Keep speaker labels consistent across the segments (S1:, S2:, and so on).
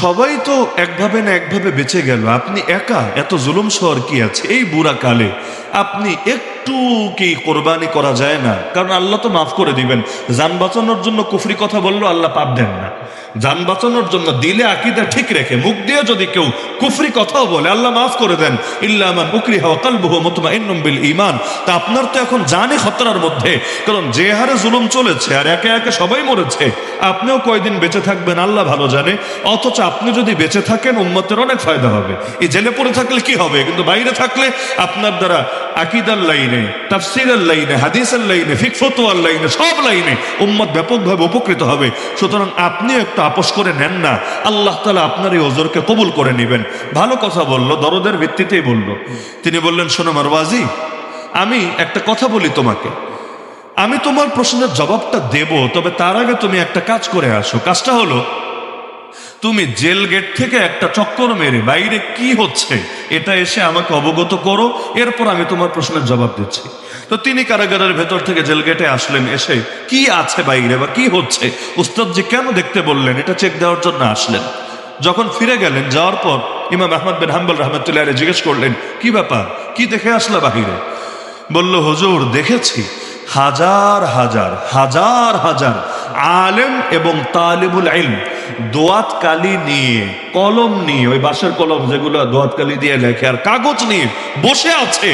S1: সবাই তো একভাবে না একভাবে বেঁচে গেল। আপনি একা, এত জুলুম শহর কি আছে? এই বুড়া কালে, আপনি একটু কি কোরবানি করা যায় না? কারণ আল্লাহ তো মাফ করে দিবেন। যান বাঁচানোর জন্য কুফরি কথা বলল আল্লাহ পাপ দেন না। যান বাঁচানোর জন্য দিলে আকিদা ঠিক রেখে, মুখ দিয়ে যদি কেউ কুফরি কথাও বলে, আল্লাহ মাফ করে দেন, ইল্লা আমার মুকরি ইমান তা আপনার তো এখন জানে খতরার মধ্যে, কারণ যে হারে জুলুম চলেছে আর একে একে সবাই মরেছে, আপনিও কয়দিন বেঁচে থাকবেন আল্লাহ ভালো জানে, অথচ আপনি যদি বেঁচে থাকেন, উম্মতের অনেক ফায়দা হবে। এই জেলে পড়ে থাকলে কি হবে? কিন্তু বাইরে থাকলে আপনার দ্বারা আকিদার লাইনে, তাফসিরের লাইনে, হাদিসের লাইনে ফিকফতোয়ার লাইনে, সব লাইনে উম্মত ব্যাপকভাবে উপকৃত হবে। সুতরাং আপনিও একটু আপোষ করে নেন না, আল্লাহ তালা আপনার এই ওজরকে কবুল করে নেবেন। ভালো কথা বলল, দরদের ভিত্তিতেই বলল। তিনি বললেন, শোনো মারবাজি আমি একটা কথা বলি তোমাকে। আমি তোমার প্রশ্নের জবাবটা দেব, তবে তার আগে তুমি একটা কাজ করে আসো। কাজটা হলো তুমি জেল গেট থেকে একটা চক্কর মেরে বাইরে কি হচ্ছে? এটা এসে আমাকে অবগত করো, এরপর আমি তোমার প্রশ্নের জবাব দিচ্ছি। তো তিনি কারাগারের ভেতর থেকে জেল গেটে আসলেন, এসে কি আছে বাইরে বা কি হচ্ছে? উস্তাদজি কেন দেখতে বললেন? এটা চেক দেওয়ার জন্য আসলেন। যখন ফিরে গেলেন, যাওয়ার পর ইমাম আহমদ বিন হাম্বল রহমতুল্লাহ জিজ্ঞেস করলেন, কি ব্যাপার? কি দেখে আসলা বাহিরে? বলল, হুজুর, দেখেছি। হাজার হাজার হাজার হাজার আলেম এবং তালিবুল ইলম দোয়াত কালি নিয়ে, কলম নিয়ে, ওই বাঁশের কলম যেগুলো দোয়াত কালি দিয়ে লেখে, আর কাগজ নিয়ে বসে আছে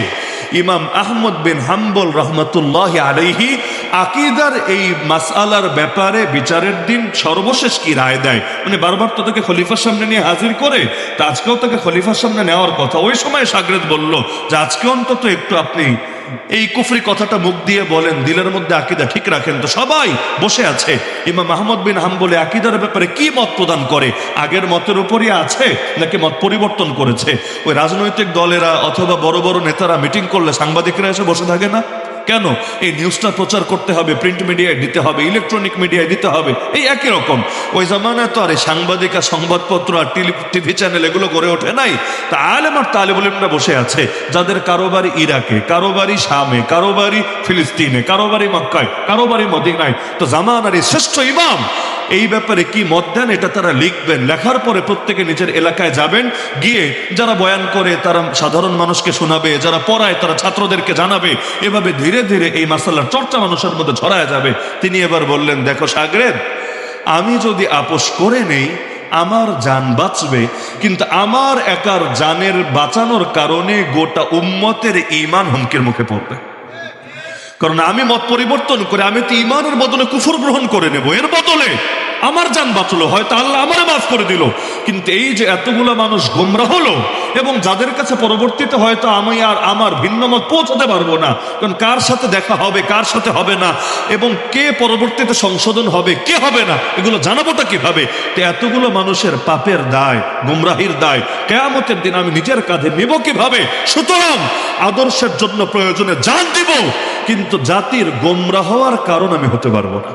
S1: ইমাম আহমদ বিন হাম্বল রহমতুল্লাহ আলাইহি আকিদার এই মাসআলার ব্যাপারে বিচারের দিন সর্বশেষ কি রায় দেয়? মানে বারবার তো তাকে খলিফার সামনে নিয়ে হাজির করে, তা আজকেও তাকে খলিফার সামনে নেওয়ার কথা। ওই সময় সাগরেদ বলল, যে আজকে অন্তত একটু আপনি এই কুফরি কথাটা মুখ দিয়ে বলেন, দিলের মধ্যে আকিদা ঠিক রাখেন তো সবাই বসে আছে। ইমাম মাহমদ বিন হাম্বলে আকিদার ব্যাপারে কি মত প্রদান করে? আগের মতের উপরই আছে নাকি মত পরিবর্তন করেছে? ওই রাজনৈতিক দলেরা অথবা বড় বড় নেতারা মিটিং করলে সাংবাদিকরা এসে বসে থাকে না? কেন? এই নিউজটা প্রচার করতে হবে প্রিন্ট মিডিয়ায় দিতে হবে ইলেকট্রনিক মিডিয়ায় দিতে হবে, এই একই রকম। ওই জামানায় তো আর এই সাংবাদিক আর সংবাদপত্র আর টিভি চ্যানেল এগুলো গড়ে ওঠে নাই। তা আলেম আর তালেবুলিমরা বসে আছে, যাদের কারোবারই ইরাকে, কারোবারই শামে, কারোবারই ফিলিস্তিনে, কারোবারই মক্কায়, কারোবারই মদিনায়। তো জামানার এই শ্রেষ্ঠ ইমাম এই ব্যাপারে কি মত দেন এটা তারা লিখবেন। লেখার পরে প্রত্যেকে নিজের এলাকায় যাবেন, গিয়ে যারা বয়ান করে তারা সাধারণ মানুষকে শোনাবে, যারা পড়ায় তারা ছাত্রদেরকে জানাবে। এভাবে ধীরে ধীরে এই মাসাল্লার চর্চা মানুষের মধ্যে ছড়ায় যাবে। তিনি এবার বললেন, দেখো সাগরের, আমি যদি আপোষ করে নেই, আমার যান বাঁচবে। কিন্তু আমার একার জানের বাঁচানোর কারণে গোটা উম্মতের ইমান হুমকির মুখে পড়বে। কারণ আমি মত পরিবর্তন করে, আমি তো ইমানের বদলে কুফুর গ্রহণ করে নেব। এর বদলে আমার যান বাঁচলো, হয়তো আল্লাহ আমারে মাফ করে দিল। কিন্তু এই যে এতগুলো মানুষ গোমরা হলো এবং যাদের কাছে পরবর্তীতে হয়তো আমি আর আমার ভিন্ন মত পৌঁছাতে পারব না, কারণ কার সাথে দেখা হবে, কার সাথে হবে না, এবং কে পরবর্তীতে সংশোধন হবে, কে হবে না, এগুলো জানাবোটা কীভাবে? তো এতগুলো মানুষের পাপের দায়, গুমরাহির দায়, কেয়ামতের দিন আমি নিজের কাঁধে নেব কীভাবে? সুতরাং আদর্শের জন্য প্রয়োজনে জান দিব, কিন্তু জাতির গোমরা হওয়ার কারণ আমি হতে পারব না।